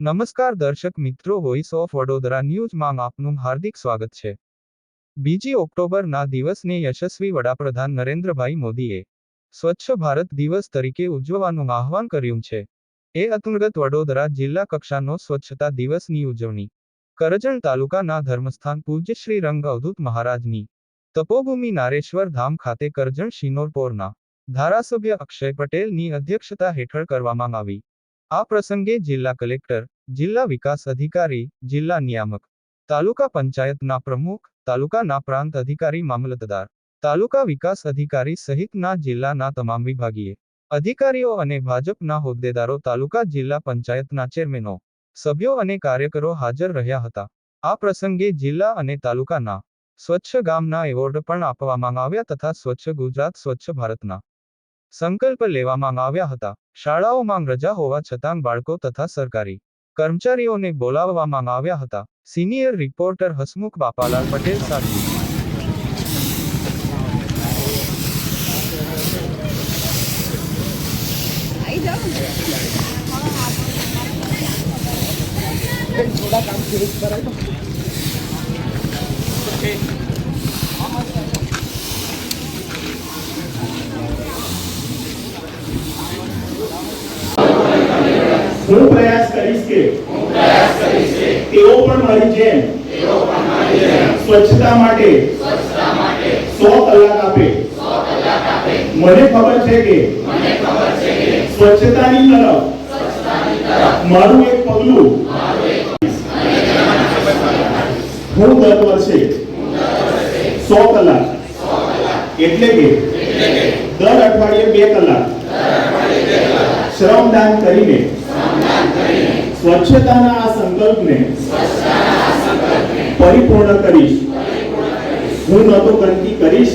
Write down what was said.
નમસ્કાર દર્શક મિત્રો વોઇસ ઓફ વડોદરા ન્યૂઝમાં આપનું હાર્દિક સ્વાગત છે. બીજી ઓક્ટોબરના દિવસને યશસ્વી વડાપ્રધાન નરેન્દ્રભાઈ મોદીએ સ્વચ્છ ભારત દિવસ તરીકે ઉજવવાનું આહવાન કર્યું છે. એ અંતર્ગત વડોદરા જિલ્લા કક્ષાનો સ્વચ્છતા દિવસની ઉજવણી કરજણ તાલુકાના ધર્મસ્થાન પૂજ્ય શ્રી રંગ અવધૂત મહારાજની તપોભૂમિ નારેશ્વર ધામ ખાતે કરજણ શિનોરપોરના ધારાસભ્ય અક્ષય પટેલની અધ્યક્ષતા હેઠળ કરવામાં આવી. આ પ્રસંગે જિલ્લા કલેક્ટર જિલ્લા વિકાસ અધિકારી, જિલ્લા નિયામક, તાલુકા પંચાયતના પ્રમુખ, તાલુકાના પ્રાંત અધિકારી, મામલતદાર, તાલુકા વિકાસ અધિકારી સહિતના જિલ્લાના તમામ વિભાગીય અધિકારીઓ અને ભાજપના હોદ્દેદારો, તાલુકા જિલ્લા પંચાયતના ચેરમેનો, સભ્યો અને કાર્યકરો હાજર રહ્યા હતા. આ પ્રસંગે જિલ્લા અને તાલુકાના સ્વચ્છ ગામના એવોર્ડ પણ આપવામાં આવ્યા તથા સ્વચ્છ ગુજરાત, સ્વચ્છ ભારતના સંકલ્પ લેવામાં આવ્યા હતા. શાળાઓમાં રજા હોવા છતાં બાળકો તથા સરકારી કર્મચારીઓને બોલાવવામાં આવ્યા હતા. સિનિયર રિપોર્ટર હસમુખ બાપાલાલ પટેલ સાથે આવી કરીશ કે? હું પ્રયાસ કરીશ કે? તેઓ પણ મારી જેમ સ્વચ્છતા માટે સો કલાક આપે. મને ખબર છે કે સ્વચ્છતાની તરફ મારું એક પગલું હું દર વર્ષે સો કલાક એટલે કે દર અઠવાડિયે બે કલાક શ્રમદાન કરીને સ્વચ્છતાના આ સંકલ્પને પરિપૂર્ણ કરીશ. હું ન તો ગંદકી કરીશ.